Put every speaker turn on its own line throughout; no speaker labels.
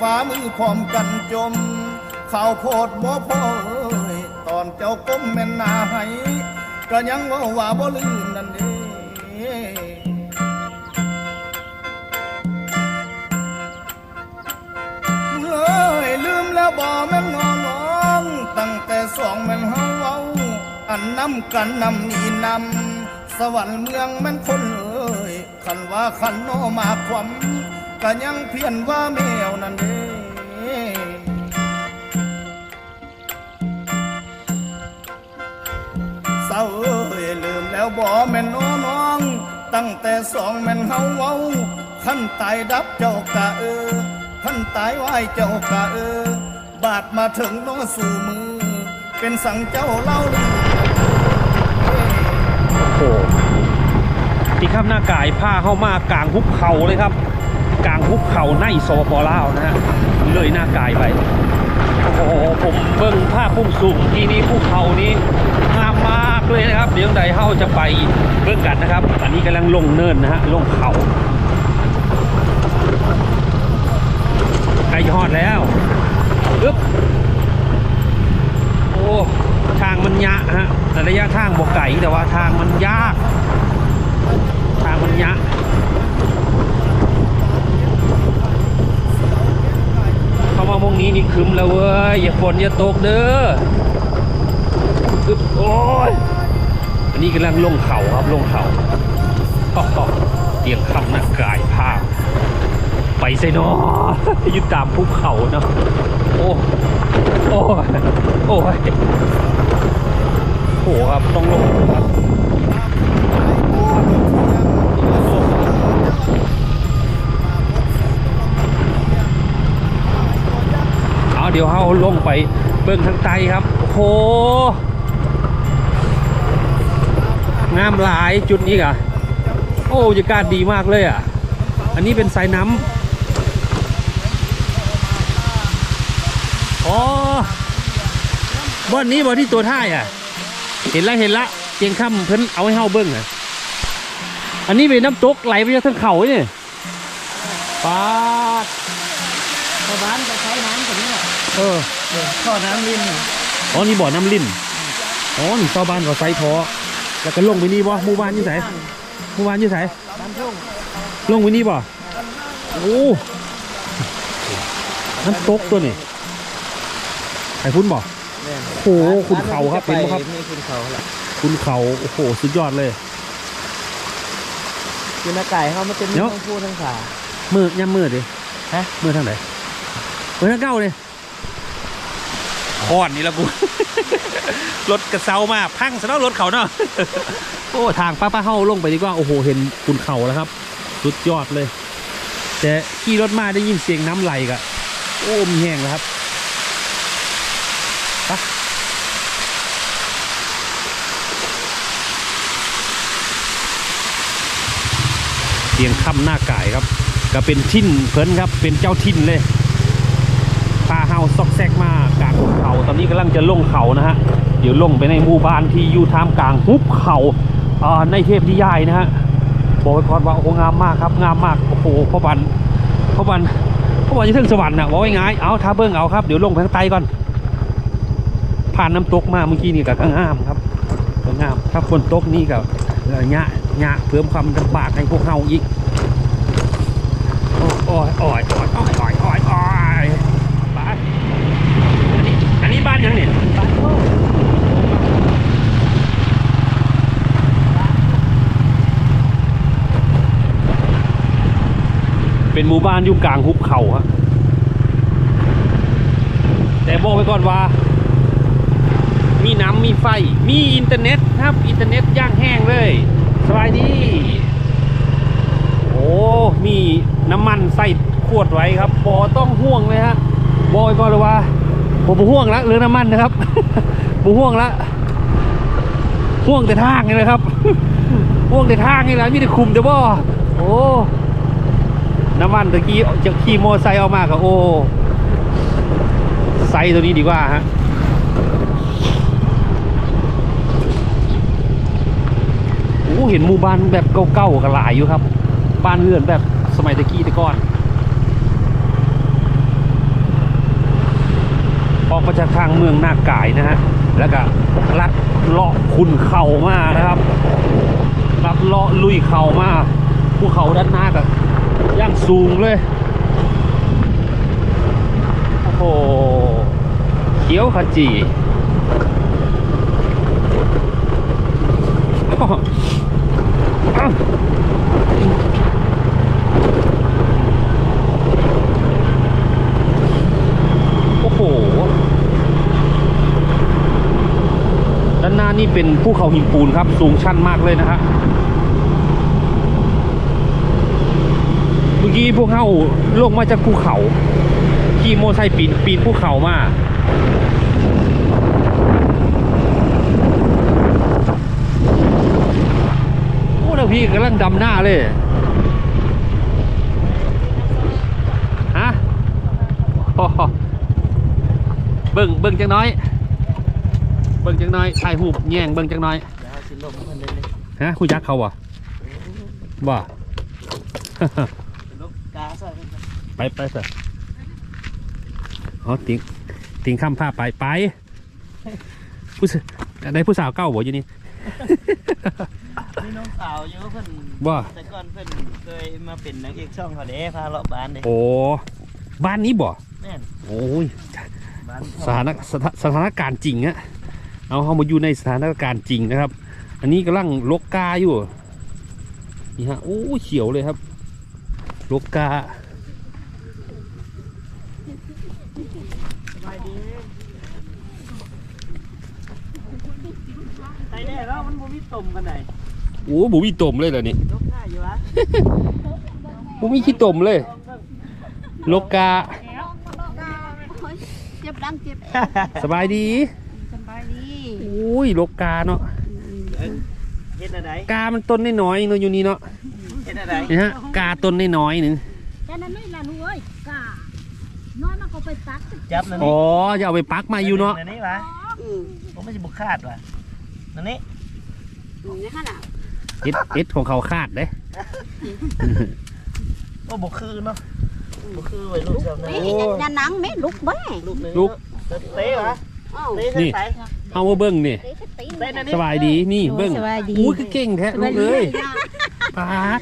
แบ่ฟ้ามือพร้อมกันจมข้าวโพดบ่พอเอ้ยตอนเจ้าก้มแม่นนาให้ก็ยังว่าว่าบ่ลืมนั่นเด้เลยลืมแล้วบ่แม่นงอน้อง ตั้งแต่สองแม่นเฮาเว้าอันนำกันนำนี่นำสวรรค์เมืองแม่นคนเอ้ยคันว่าคันโนมาความ ก็ยังเพียนว่าแมวนั่นเด้เศร้าเอ้ยลืมแล้วบ่แม่นน้อน้อง ตั้งแต่สองแม่นเฮาเว้าขั้นตายดับเจ้ากะเออขั้นตายไหวเจ้ากะเออ บาดมาถึงน้อสู่มือ เป็นสังเจ้าเล่าลือ
โอ้โหที่ข้ามหน้ากายผ้าเข้ามากลางหุบเขาเลยครับ กลางหุบเขาในสปปลาวนะฮะเลยหน้ากายไปโอ้โหผมเบิ่งภาพพุ่งสูงที่นี่ภูเขานี้งามมากเลยนะครับ เดี๋ยวใดเฮาจะไปเบิ่งกันนะครับ อันนี้กำลังลงเนินนะฮะลงเขาใกล้จะฮอดแล้วปึ๊บโอ้ทางมันยะฮะแต่ระยะทางบ่ไกลแต่ว่าทางมันยาก ทางมันยะ เข้า มามงนี้นี่คึมแล้วเว้ย อย่าฝนอย่าตกเด้ออึ๊บโอ้ยอันนี้กำลังลงเขาครับลงเขาเตียงคำหน้ากายภาพ ไปใส่นออยู่ตามภูเขาเนาะโอ้โอ้ยโอ้ยโหครับต้องลงครับ เดี๋ยวเฮาลงไปเบิ่งทางใต้ครับ โอ้โหงามหลายจุดนี้อะ โอ้บรรยากาศดีมากเลยอะ อันนี้เป็นสายน้ำอ๋อบ่อนนี้บ่อนที่ตัวท่ายอะ เห็นละเห็นละเจียงค่ำเพิ่นเอาให้เฮาเบิ่งอะ อันนี้เป็นน้ำตกไหลไปจากทางเขาเนี่ยปาด
ชาวบ้านก็ใช้น้ำ
เออ
ท่อน้ำลิ้น
อ๋อนี่บ่อน้ำลิ่นอ๋อนี่ชาวบ้านเขาไซทอแล้วก็ลงไปนี่บ่หมู่บ้านอยู่ไสหมู่บ้านอยู่ไส
น้ำทุ่ง
ลงไปนี่บ่โอ้น้ำตกตัวนี่ไอ้พุ่นบ่
เนี่ย
โอ้โหคุณเขาครับ
ไป
เห็นบ่ครับ
นี่คุณเขาแหละ
คุณเขาโอ้โหสุดยอดเลย
คือหน้าไก่เขามันเป็น
เดี๋ยว
ทั้งผู้ทั้งขา
มืดย่ำมืดดิ
ฮะ
มืดทางไหนมืดทางเก้าเลย คอนนี่ละกูรถกระเซามาพังซะแล้วรถเขาเนาะโอ้ทางป้าป้าเฮาลงไปดีกว่าโอ้โหเห็นคุณเขาแล้วครับ สุดยอดเลย แต่ขี่รถมาได้ยินเสียงน้ำไหลกะโอ้มีแห้งแล้วครับเสียงค่ำหน้ากายครับ ก็เป็นทิ่นเพิ่นครับ เป็นเจ้าทิ่นเลยพาเฮาซอกแซกมากางหุบเขา ตอนนี้กำลังจะลงเขานะฮะ เดี๋ยวลงไปในหมู่บ้านที่อยู่ท่ามกลางหุบเขาในเทพนิยายนะฮะ บอกไว้ก่อนว่าโอ้โหงามมากครับ งามมาก โอ้โหพ่อบันพ่อบันพ่อบันจะถึงสวรรค์นะบอกไว้ง่ายเอาท้าเบิ้งเอาครับ เดี๋ยวลงไปทางใต้ก่อน ผ่านน้ำตกมาเมื่อกี้นี่ก็งามครับงามถ้าฝนตกนี่ก็เอ่อหยะหยะเพิ่มความลำบากให้พวกเฮาอีกอ้อยอ้อยโอ้ยโอ้ยโอ้ยไปอันนี้อันนี้บ้าน ยังเนี่เป็นหมู่บ้านอยู่กลางหุบเขาฮะแต่บอกไปก่อนว่า มีน้ำมีไฟ มีอินเทอร์เน็ตครับ อินเทอร์เน็ตย่างแห้งเลยสบายดี โอ้ มีน้ำมันใส่ขวดไว้ครับบอต้องห่วงเลยฮะบอกไปก่อนเลยว่า ผมบ่ห่วงละเรื่องน้ำมันนะครับผมห่วงละห่วงแต่ทางนี่เลยครับห่วงแต่ทางนี่แหละมีแต่คุมแต่บ่โอ้น้ำมันตะกี้จะขี่โมอไซค์ออกมาก็โอ้ไซค์ตัวนี้ดีกว่าฮะโอ้เห็นหมู่บ้านแบบเก่าๆกันหลายอยู่ครับ บ้านเรือนแบบสมัยตะกี้แต่ก่อน ออกมา จากทางเมืองหน้ากายนะฮะแล้วก็ลัดเลาะคุณเข่ามานะครับลัดเลาะลุยเข่ามาภูเขาด้านหน้าก็ย่างสูงเลยโอ้โหเขียวขจีอ้าวอ้าวโอ้โห ด้า นี่เป็นภูเขาหินปูนครับ สูงชันมากเลยนะฮะเมื่อกี้พวกเขาลงมาจากภูเขาขี่โมไซค์ปีนปีนภูเขามาโอ้แล้วพี่กำลังดำหน้าเลยฮะเบิ่งเบิ่งจังน้อย เบิ่งจังน้อยถ่ายหูปแย่งเบิ่งจังน้อย
ยาสิลมมันเลยเลย
ฮะคุณยักษ์เขาบ่บ่
ลบกาซะ
ไปไปสิอ๋อติงติงข้ามผ้าไปไปผู้สได้ผู้สาวเก้าบ่อยู่นี่
นี่น้องสาวอยู่เพิ่น
บ่
แต่ก่อนเพิ่นเคยมาเป็นนางเอกช่องเขาเด้พาเลาะบ้านเด้
โอ้บ้านนี้บ่
แม่น
โอ้ย
บ้าน
สถานสถาสถานการณ์จริงอะ เอาเขามาอยู่ในสถานการณ์จริงนะครับ อันนี้กำลังลกกาอยู่นี่ฮะโอ้ยเขียวเลยครับลกกา
สบายดีไอ้แน่แล้วมันบ่มีตุ่มกันไหน
โอ้บุมีตมเลยเหรอนี่
ลบหน้าอยู่วะ
บุมีขี้ตมเลยลกกา
เจ็บดังเจ็บ
สบายดี
สบายดี
อุ้ยลกกาเนาะ
เฮ็ดอะไร
กามันต้นน้อยๆเนาะอยู่นี่เนาะ
เฮ็ดอะไร
นี่ฮะกาต้นน้อยๆหนึ่ง
แค่นั้นไม่ละหนูเอ้ยกาน้อยมันก็ไปตัด
จับนั่น
อ๋
นี่
อจะเอาไปปักมาอยู่เนาะ
นั่นนี่วะผมไม่ใช่บุกคาดว่ะนั่นนี่
นี่ขนาด
เอ็ดเอ็ดของเขาคาดเด้
โอ้บุกคือเนาะบุกคือไว้ลูกเจ้านะ
นี่จะนังไม่ลุกแม่
ลูกหนึง
ลูก
เตะวะ
อ้าว
เตะใส่ใส่
เอามาเบิ้งนี่
เด็กตีน
เตะนั่นนี่
สบายดีนี่เบิ้ง
สบายดี
อุ้ยคือเก่งแท้ลูกเอ้ยปาด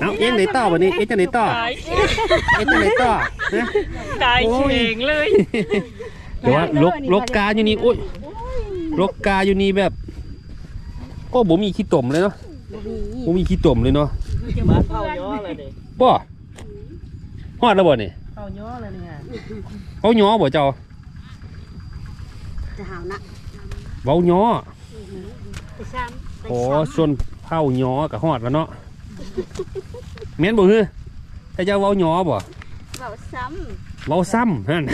เอาเอ็งไหนต่อวันนี้เอ็งจะไหนต่อเอ็งจะไหนต่อนะ
ตายเฉงเลย
เดี๋ยวว่าลกลกกาอยู่นี่อุ้ยลกกาอยู่นี่แบบก็บ่มีขี้ตมเลยเนาะบ่มีขี้ตมเลยเนาะ
บ้านเข้าย้อเลยดิ
บ่ฮอดแล้วบ่นี่
เข้าย้อเลยนี่ฮะ
เขาย้อบ่เจ้า
จะหาวนะ
เว้าย้อ
ไปซ้ำไป
โอ้
ซ้ำ
ส่วนเผาย้อกับฮอดแล้วเนาะแม่นบ่ฮือแต่เจ้าเว้าย้อบ่
เบาซ้
เว้าซ้ำนั่น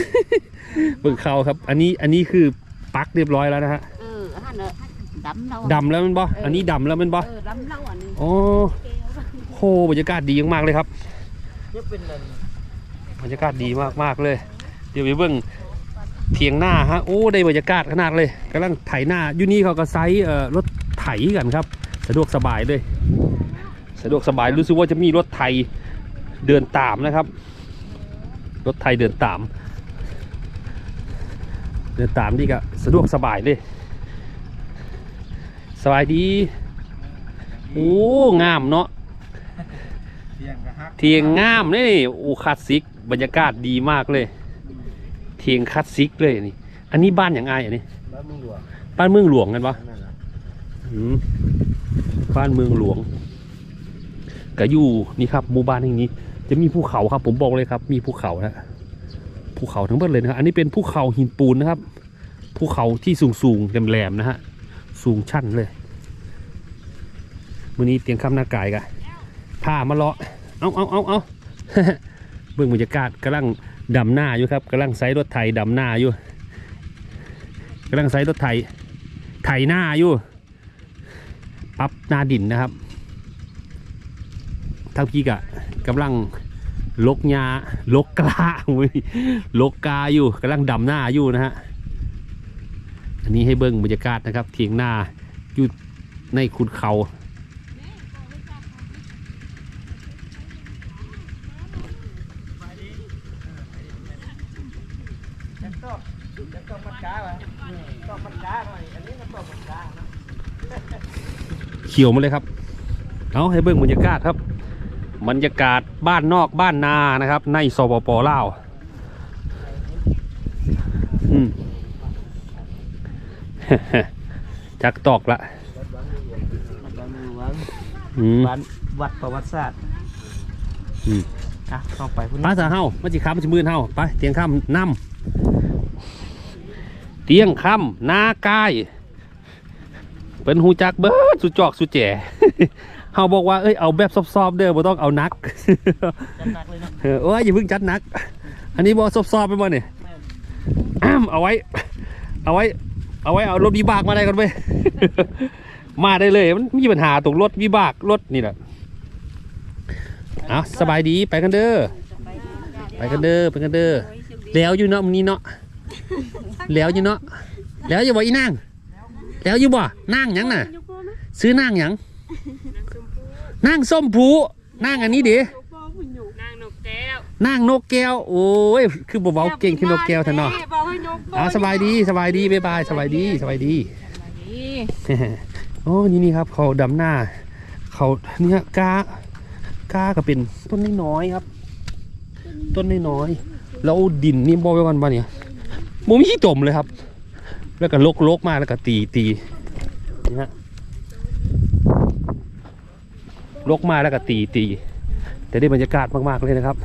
เบิ่งเขาครับ อันนี้อันนี้คือปักเรียบร้อยแล้วนะฮะำ
เออฮันเนอะดำเรา
ดำแล้วแมันบ่อันนี้ดำแล้วแมันบ่
เออดำเราอันนี้
โอ้โหบรรยากาศดีมากๆเลยครับ
เนี่ยเป็นนั่น
บรรยากาศดีมากๆเลย เดี๋ยวไปเบิ่ง เถียงหน้าฮะโอ้ได้บรรยากาศขนาดเลยกำลังไถหน้าอยู่นี่เขาก็ไซส์เอ่อรถไถกันครับ สะดวกสบายเลย สะดวกสบายรู้สึกว่าจะมีรถไถเดินตามนะครับ รถไถเดินตาม เดินตามนี่ก็สะดวกสบายเลยสบายดี โอ้ งามเนาะ
เสียงกระฮัก
เทียงงามเลยนี่โอ้คลาสสิก บรรยากาศดีมากเลย เทียงคลาสสิกเลยนี่ อันนี้บ้านอย่างไงอันนี้
บ้านมึงหลวง
บ้านเมืองหลวงกันปะ
นั่นแหละ
อืมบ้านเมืองหลวงก็อยู่นี่ครับหมู่บ้านแห่งนี้ จะมีภูเขาครับ ผมบอกเลยครับ มีภูเขานะภูเขาทั้งหมดเลยนะครับ อันนี้เป็นภูเขาหินปูนนะครับภูเขาที่สูงสูงๆแหลมๆนะฮะสูงชันเลยวันนี้เตียงคำหน้ากายกันพามาเลาะเอาเอาเอาเอาเบื้องบรรยากาศกำลัง ดำหน้าอยู่ครับกำลังไซรถไถดำหน้าอยู่กำลังไซรถไถไถหน้าอยู่ปรับหน้าดินนะครับเท่าพี่กะกำลังลกยาลกกลาอุ้ยลกกาอยู่กำลังดำหน้าอยู่นะฮะอันนี้ให้เบิ้งบรรยากาศนะครับเทียงหน้าอยู่ในขุนเขา
จะตอบจะตอบมันกาว่ะตอบมันกาหน่อยอันนี้ก็ตอบมันกาเนาะ
เขียวมาเลยครับเอาให้เบิ้งบรรยากาศครับบรรยากาศบ้านนอกบ้านนานะครับ ในสปปลาวอืมจักตอกละ
มันก็มือวัง
อืม
วัดวัดประวัติศาสตร์
อืม
อะเข้าไปพุ่น
ป้าสาเฮามาจิค้ำมาจิมือนเฮาไปเตียงค่ำนำเตียงค่ำนากาย เป็นหูจักเบิดสุดจอกสุดแจ๋เฮาบอกว่าเอ้ยเอาแบบซอบๆเด้อบ่ต้องเอานัก
จัดหนักเลยเนาะ
เออโอ้ยอย่าเพิ่งจัดหนัก อันนี้บอซอบๆไปบ่เนี่ยอ้ำเอาไว้ เอาไว้ เอาไว้เอารถวิบากมาได้กันไปมาได้เลยมันมีปัญหาตรงรถวิบากรถนี่แหละเอาสบายดีไปกันเด้อไปกันเด้อไปกันเด้อแล้วอยู่เนาะมันนี้เนาะแล้วอยู่เนาะแล้วอยู่บ่อีนาง แล้วอยู่บ่นางหยังน่ะ ซื้อนางหยังนางส้มผูนางอันนี้เด้
นางนกแก้วนา
งนกแก้ว โอ้ย คือบ่เบาเก่งคือนกแก้วท่านเนาะ
บอกให้นก
อ่าสบายดีสบายดีบ๊ายบายสบายดีสบายดี โอ้นี่นี่ครับ เขาดำหน้า เขาเนี่ยกากาก็เป็นต้นน้อยๆครับ ต้นน้อยๆแล้วดินนี่บอกไว้ก่อนว่าเนี่ยบ่มีที่จมเลยครับ แล้วก็ลกลกๆมากแล้วก็ตีตีนี่ฮะลกมาแล้วก็ตีตีแต่ได้บรรยากาศมากๆเลยนะครับ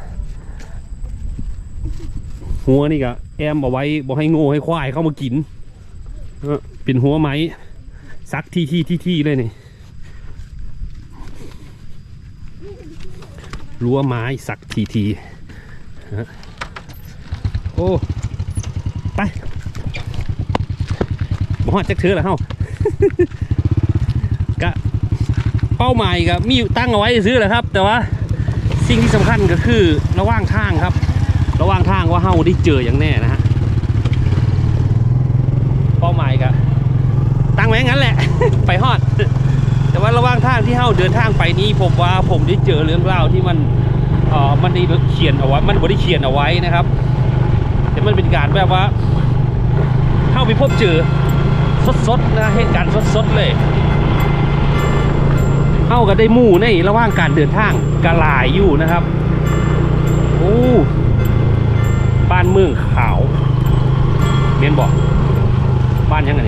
หัวนี่ก็แอมเอาไว้บอกให้ง่ให้ควายเข้ามากินเป็นหัวไม้ซักที่ที่ที่ที่เลยนี่รั้วไม้สักทีทีฮะโอ้ ไป อกว่าจักเถือแล้วเฮากะเป้าหมายก็มีตั้งเอาไว้ซื้อแหละครับ แต่ว่าสิ่งที่สำคัญก็คือระหว่างทางครับ ระหว่างทางว่าเฮาได้เจออย่างแน่นะฮะเป้าหมายก็ตั้งไว้งั้นแหละ ไปฮอด แต่ว่าระหว่างทางที่เฮาเดินทางไปนี้ผมว่าผมได้เจอเรื่องราวที่มันเออมันได้เขียนเอาไว้มันบ่ได้เขียนเอาไว้นะครับ แต่มันเป็นการแบบว่าเฮาไปพบเจอ สดๆนะเหตุการณ์สดๆเลยเฮาก็ได้หมู่ในระหว่างการเดินทางกระลายอยู่นะครับโอ้บ้านเมืองขาวเมียนบอกบ้านยังไง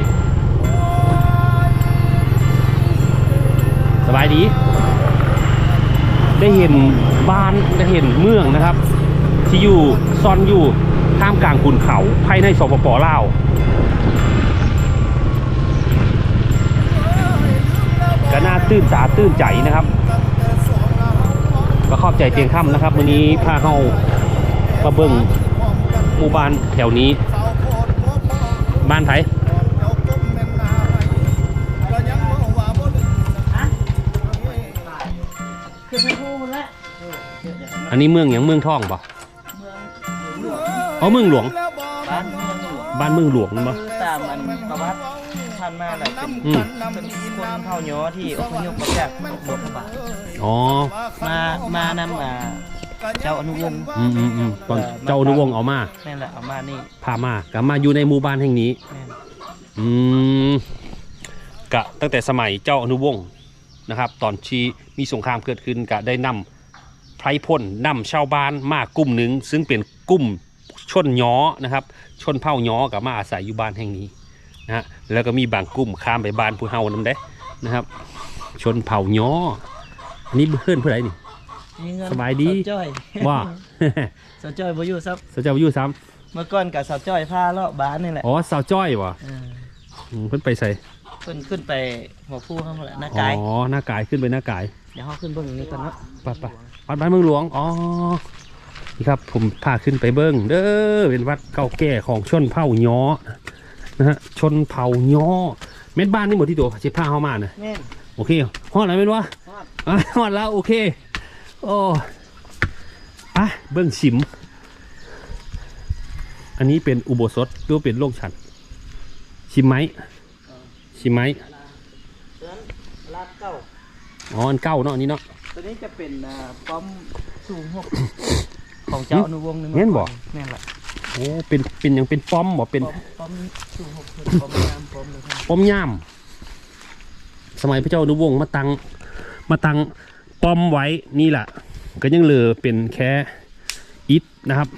สบายดี ได้เห็นบ้านได้เห็นเมืองนะครับ ที่อยู่ซ่อนอยู่ท่ามกลางขุนเขาภายในสปปลาว ก็น่าตื่นตาตื่นใจนะครับก็ขอบใจเตียงค่ำนะครับ วันนี้พาเข้ามาเบิ่งหมู่บ้านแถวนี้ บ้านไผ
ขึ้นไปพูดแล้วเออเดี๋ยวเดี๋ยว
อันนี้เมืองอย่างเมืองท่องปะ
เมือง
อ๋อเมืองหลวง
บ้านเมืองหลวง
บ้านเมืองหลวงนั่นปะ
คือตามมันประวัติ ท่านมาแล้วเป็น
อืม
เป็นคนเผ่าย้อที่อพยพมาจากหลวงพระบาท
อ๋อ
มา มานำอ่าเจ้าอนุวงศ์
อืมอืมอืมตอนเจ้าอนุวงศ์เอามา
นั่นแหละเอามานี่
พามากลับมาอยู่ในหมู่บ้านแห่งนี้
แม่น
อืมกะตั้งแต่สมัยเจ้าอนุวงศ์นะครับ ตอนที่มีสงครามเกิดขึ้นกะได้นำไพรพลนำชาวบ้านมากลุ่มหนึ่งซึ่งเป็นกลุ่มชนย้อนะครับ ชนเผ่าย้อกับมาอาศัยอยู่บ้านแห่งนี้ นะฮะแล้วก็มีบางกลุ่มข้ามไปบ้านผู้เฮานำได้นะครับ ชนเผ่าย้ออันนี้เพื่อนเพื่อนอะไรนี่
มีเงิน
สบายดี
สาวจ้อย
ว่า
สาวจ้อยบ่อยู่ซับ
สาวเจ้าอยู่ซ้
เมื่อก่อนกับสาวจ้อยพาเลาะบ้านนี่แหละำ
อ๋อสาวจ้อยวะ
เออ
อืมเพิ่นไปใส่
ขึ้นขึ้นไปหัวผู้ข้างบนแหละหน้า
อ๋
กาย
อหน้ากายขึ้นไปหน้ากาย
เดี๋ยวเขาขึ้นเบื้องนี้ก่อนเนาะ
ไปไปวัดบ้านเมืองหลวงอ๋อนี่ครับผมพาขึ้นไปเบิ้งเด้อเป็นวัดเก่าแก่ของชนเผ่าย้อ นะฮะชนเผ่าย้อเม็ดบ้านนี่หมดที่ตัวเช็ผ้าเข้ามานะ
แม่น
โอเคฮอดอะไรไม่รู้วะ
ฮอด
อะฮอดแล้วโอเคโอ้ไปเบื้องชิม อันนี้เป็นอุโบสถหรือว่าเป็นโรงฉัน ชิมไหมชิมไหม
เดือนลาดเก้า
อ๋ออันเก้าเนาะอันนี้เนาะ
ตัวนี้จะเป็นอ่าป้อมสูงหกของเจ้าอนุวงศ์นี่
แม่นบ่
แม่นละ
โอ้เป็นเป็นอย่างเป็นป้อมบ่เป็น
ป้อมป้อมสูงหกขึ้นป้อมงามป้อมเลยครับ
ป้อมย่ามสมัยพระเจ้าอนุวงศ์มาตั้งมาตั้งป้อมไว้นี่แหละก็ยังเหลือเป็นแค่อิฐนะครับ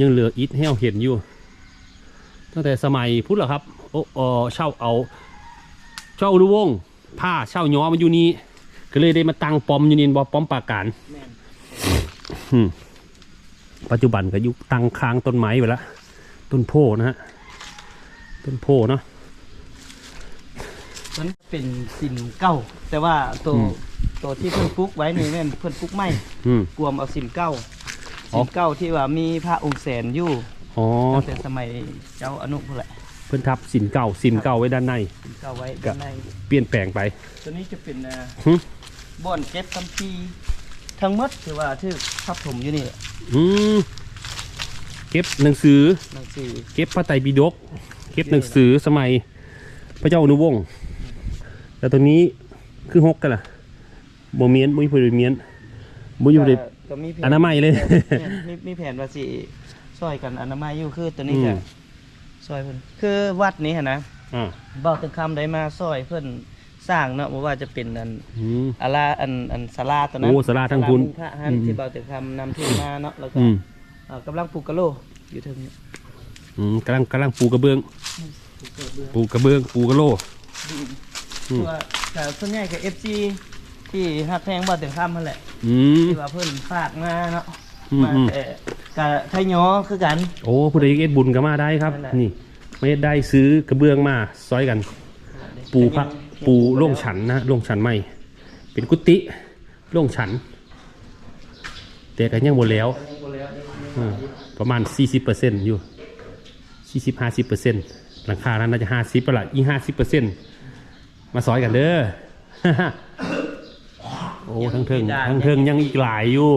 ยังเหลืออิฐให้เราเห็นอยู่ ตั้งแต่สมัยพุทธเหรอครับโอ้เออเช่าเอาเจ้าอนุวงศ์ผ้าเช่าย้อมาอยู่นี่ก็เลยได้มาตั้งป้อมอยู่นี่บ่ป้อมปราการ
แม่น
อืม ปัจจุบันก็อยุตั้งค้างต้นไม้ไปแล้วต้นโพนะฮะต้นโพเนาะ
มันเป็นสินเก้า แต่ว่าตัว
อืม
ตัวที่เพิ่นปลูกไว้นี่แม่นเพิ่นปลูกไม้
อืม
กวมเอาสินเก้า
อ๋อ
สินเก้าที่ว่ามีพระองค์แสนอยู่
อ๋อ
ตั้งแต่สมัยเจ้าอนุพุ่นแหละ
เพิ่นทับสินเก่าสินเก่าไว้ด้านใน
สินเก้าไว้
ก็
ด้านใน
เปลี่ยนแปลงไป
ตัวนี้จะเป็นอ่า
หึ
บ่อนเก็บคัมภีร์ ทั้งหมดคือว่าที่ทับถมอยู่นี่
อืมเก็บหนังสือ
หนังสือ
เก็บพระไตรปิฎกเก็บหนังสือสมัย พระเจ้าอนุวงศ์แล้วตัวนี้คือหกกันล่ะบ่เมียนบ่มีผู้ใดเมียนบ่อยู่ใน
ก็ก็มีแผน
อนามัยเลย
แม่นมีมีแผนว่าสิซอยกันอนามัยอยู่คือตัวนี้
อื
ก็
ม
ซอยเพิ่นคือวัดนี้หั่นนะ
อ่า
เบ้าตึงคำได้มาซอยเพิ่น สร้างเนาะบ่ว่าจะเป็นอัน
อืม
อาลาอันอันศาลาตัวนั้น
โอ้ศาลาทั้งคุณ
ศลามุงพระหัน
อืม
ที่เบ้าตึงคำนำทุนมาเนาะแล้วก็
อืม
เอ่อกำลังปลูกกะโหลอยู่เทึงนี้
อืมกำลังกำลังปูกระเบื้อง
ปลูกกระเบื้อง
ปูกระเบื้องปูกระโล
ดิน
อืม
ตัวแต่ส่วนใหญ่ก็ FC ที่ฮักแพงเบ้าตึงคำนั่นแหละ
อืม
ที่ว่าเพิ่นฝากมาเนาะ
อืม
มา
อืม
แต่กะไทยยอคือกัน
โอ้ผู้ใดอยากเอ็ดบุญก็มาได้ครับ
นั่นแหละ
นี่ไม่ได้ซื้อกระเบื้องมาซอยกัน ปูพระ ปูโล่งฉันนะโล่งฉันใหม่ เป็นกุฏิโล่งฉัน แต่ก็ยังหมดแล้วอ่าประมาณ 40%อยู่ 40-50%หลังคานั้นน่าจะ 50ปะละอีก50%มาซอยกันเด้อ โอ้ทั้งเทิงทั้งเทิงยังอีกหลายอยู่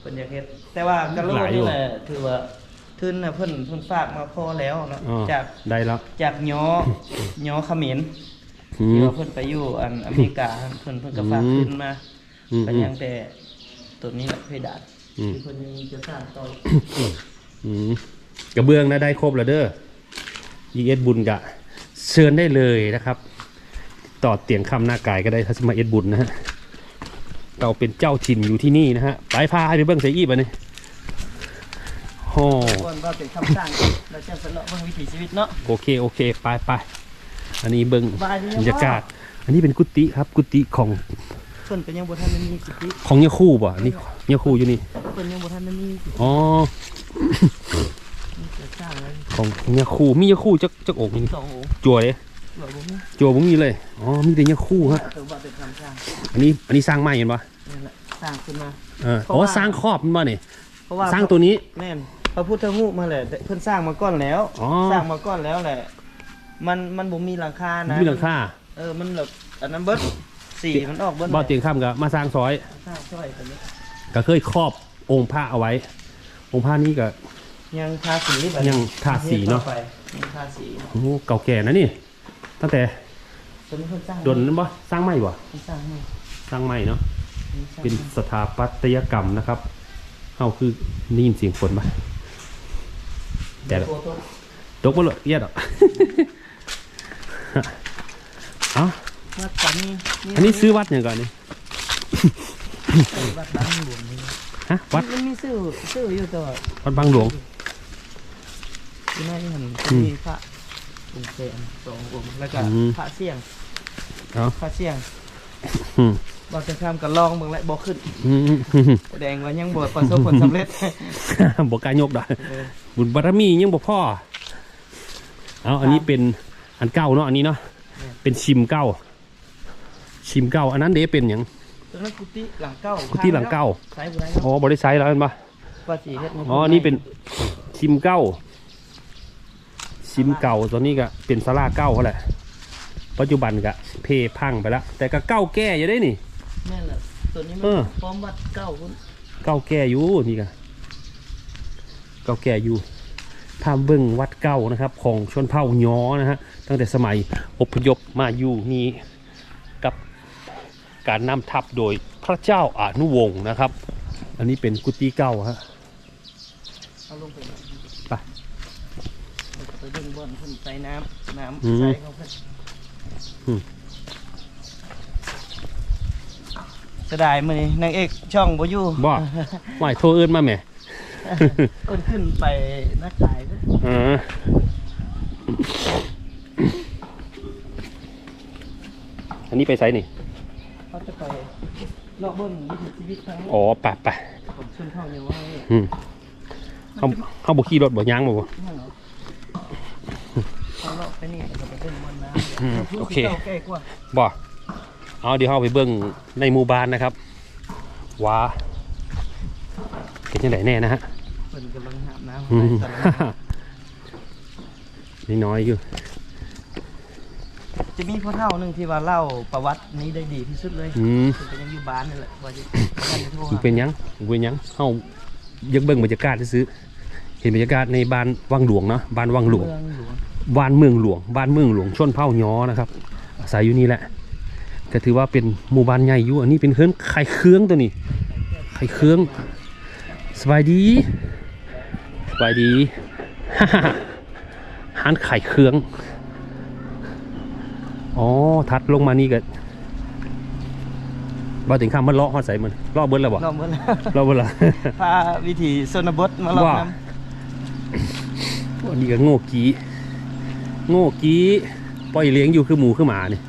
เพิ่นอยากเฮ็ดแต่ว่ากะโหล
หลายอยู่
นี่แหละถือว่าทุนน่ะเพิ่นเพิ่นฝากมาพอแล้วเนาะ
อ๋อ
จาก
ได้แล้ว
จากยอยอเขมร
อื
ที่
ม
ว่าเพิ่นไปอยู่อันอเมริกาเพิ่นเพิ่นก็ฝาก
อืม
ขึ้นมา
อืม
ก็ยังแต่ตัวนี้แหละเพดาน
อืม
ที่เพิ่นยังจะสร้างต่อ
อืมกระเบื้องนะได้ครบแล้วเด้อยีเอ็ดบุญกะเชิญได้เลยนะครับ ต่อเตียงคำหน้ากายก็ได้ทัศมาเอ็ดบุญนะฮะเราเป็นเจ้าถิ่นอยู่ที่นี่นะฮะไปพาให้ไปเบิ้งเสียอีบอันนี้โอ้
คนก็เป็นคำสร้างแล้วจะสนอเบิ่งวิถีชีวิตเนาะ
โอเคโอเคไปไป อันนี้เบิ้ง
บายดีนะ
บรรยากาศ อันนี้เป็นกุฏิครับ กุฏิของ
เพิ่นก็ยังบ่ทันได้มีสิทธิ
ของเยาคู่ป่ะอันนี้เยาคู่อยู่นี่
เพิ่นยังบ่ทันได้มีสิทธิ
อ๋อ
จะสร้างแล้ว
ของเยาคู่มีเยาคู่จักจักอกนี่
สององค์
จั่วเลย
บ่บ่มี
จั่วบุ้มีเลยอ๋อมีแต่เยาคู่ฮะ
ถือว่าเป็นคำสร้าง
อันนี้อันนี้สร้างใหม่เห็นปะ
นี่แหละสร้างขึ้นมา
เออ
เพราะ
อ๋อ
ว่า
สร้างครอบมันมาเนี่ย
เพราะว่า
สร้างตัวนี้
แม่นพระพุทธรูปมาแหละเพิ่นสร้างมาก่อนแล้ว
อ๋อ
สร้างมาก่อนแล้วแหละ มันมันบ่มีหลังคานะ
มีหลังคา
เออมันแบบอันนั้นเบิดสีมันออกเบิด
บ่อเตียงข้ามกับมาสร้างซอย
สร้างช่วยตัวนี้
ก็เคยครอบองค์พระเอาไว้ องค์พระนี้ก็
ยังทาสีหรือเปล่า
ยังทาสีเนาะ
ไปยังทาสี
โอ้โหเก่าแก่นะนี่ ตั้งแต่
ตัวนี้เพิ่นสร้าง
โดนนั้นบ่สร้างใหม่บ่
เพิ่นสร้างให้
สร้างใหม่เนาะ
พิ่สร้าง
เป็นสถาปัตยกรรมนะครับเฮาคือได้ยินเสียงฝนปะแต่ละ
ตัวตัว
ตกบ่เลยเอียดอะ เอ้า
วัดกันนี่
อันนี้ซื้อวัดอย่างก่อนนี่
วัดบ้านหลวงนี่
ฮะวัด
มันมีชื่อชื่ออยู่แต่ว่า
วัดบางหลวง
ที่นั่นเห็น
อืม
มีพระองค์เสนสององค์แล้วก็
อืม
พระเสี่ยง
เอ้า
พระเสี่ยง
อืม
บอกจะทำกับลองเบิ่งแล้วบ่ขึ้น
อืม
แสดงว่ายังบ่ประสบผลสำเร็จ
บกล้ายกดอก
เออ
บุญบารมียังบ่พ่อเอาอันนี้เป็นอันเก่าเนาะอันนี้เนาะเป็นชิมเก้า ชิมเก้าอันนั้นเดเป็นหยัง
ตอนนั้นกุฏิหลังเก้า
กุฏิหลังเก้า
ใช้บ่ได้
อ๋อบริไซแล้วเห็นปะ
ว่าสีเฮ็ดมั
อ๋ออันนี่เป็นชิมเก้าชิมเก่าตอนนี้ก็เป็นสลาเก้าเขาแหละปัจจุบันก็เพพังไปแล้วแต่ก็เก้าแก่อยู่ได้นี่
แม่นแหละตัวนี้มั
เออ
พร้อมวัดเก้าพุ่น
เก่าแก่อยู่นี่กะเก่าแก่อยู่พาเบิ่งวัดเก่านะครับ ของชนเผ่าย้อนะฮะตั้งแต่สมัยอพยพมาอยู่นี่กับ การนำทัพโดยพระเจ้าอานุวงศ์นะครับ อันนี้เป็นกุฏิเก่าฮะ
เอาลงไป
ไป
ไปเบิ่งบอนเพิ่นใส่น้ำน้
อืมำ
ใส่เขาเพิ่น
อืม
จะได้มื้อนี้นางเอกช่องบ่อยู่
บ่ไหวโทรเอิ้นมาแหม่
เพิ่นขึ้นไปนักขายเด้อ
อ่าอันนี้ไปไซนี่
เขา จะไปเลาะเบิ่งวิถีชีวิตทาง
อ๋อไปไป
ของชนเผ่าเนี่ยว่าเนี่ย
อืมเขาเขาบอกขี่รถบอกยางบอก
นั่นเหรอเขาเลาะไปนี่แล้วก็ไปเบิ่งบอนน้
อืมำโอเค
เก่าแก่กว่า
บ่เอาเดี๋ยวเราไปเบิ่งในหมู่บ้านนะครับว้าเป็นยังไงแน่นะฮะ
เพิ่นกำลังหาบน้ำ
อืม
ใส่ตลาด
นี่น้อยอยู่
จะมีผู้เฒ่าหนึงที่ว่าเล่าประวัตินี้ได้ดีที่สุดเลย
อืม
เพิ่นก็ยังอยู่บ้านนี่แหละว่าจะว่าจะโทร
มัน
หา
เป็นหยังมันเป็นหยังเฮาอยากเบิ่งบรรยากาศซื้อๆเห็นบรรยากาศในบ้านวังหลวงเนาะบ้านวังหลวง
เมืองหลวง
บ้านเมืองหลวง บ้านเมืองหลวงชนเผ่าย้อนะครับอาศัยอยู่นี่แหละ ก็ถือว่าเป็นหมู่บ้านใหญ่อยู่อันนี้เป็นเฮือนไข่เครื่องตัวนี้ไข่เครื่องสบายดีสบายดีห้านไข่เครื่อง อ๋อ ทัดลงมานี่ก็บ่ถึงคำมันเลาะฮอดใส่มันเลาะเบิ้ลแล้วบ่
รอบเมือง
เลาะเบิ้ลละ
พาวิถีชนบทมาลอง
ว่า
น้
อันนี้ก็โง่กี้โง่กี้ปล่อยเลี้ยงอยู่คือหมูคือหมาเนี่ย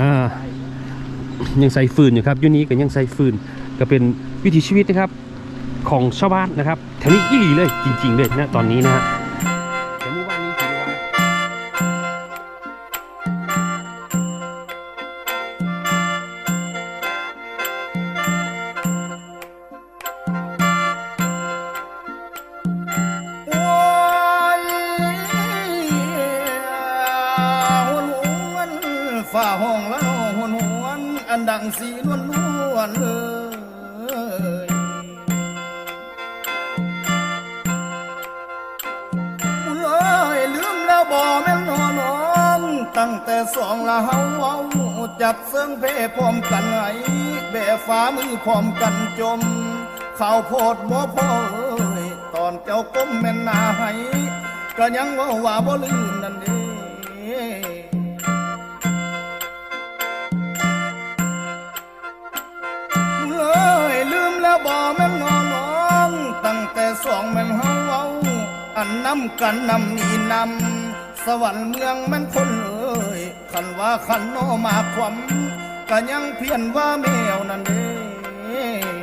อ่ายังใส่ฟืนอยู่ครับอยุนี้ก็ยังใส่ฟืน ก็เป็นวิถีชีวิตนะครับ ของชาวบ้านนะครับแถวนี้อีหลีเลยจริง ๆ เลยนะตอนนี้นะฮะ บ่
แม่นนอนองตั้งแต่สองละเฮาเว้าจับเสิงเพพร้อมกันไงแบฝ่ามือพร้อมกันจมข้าวโพดบ่พอเอ้ยตอนเจ้าก้มแม่นหนาให้ก็ยังว่าว่าบ่ลืมนั่นเด้เลยลืมแล้วบ่แม่นนอนอง ตั้งแต่สองแม่นเฮาเว้าอันนำกันนำนี่นำ สวรรค์เมืองมันคนเอ้ยขันว่าขันโนมาความก็ยังเพียนว่าแมวนั่นเอง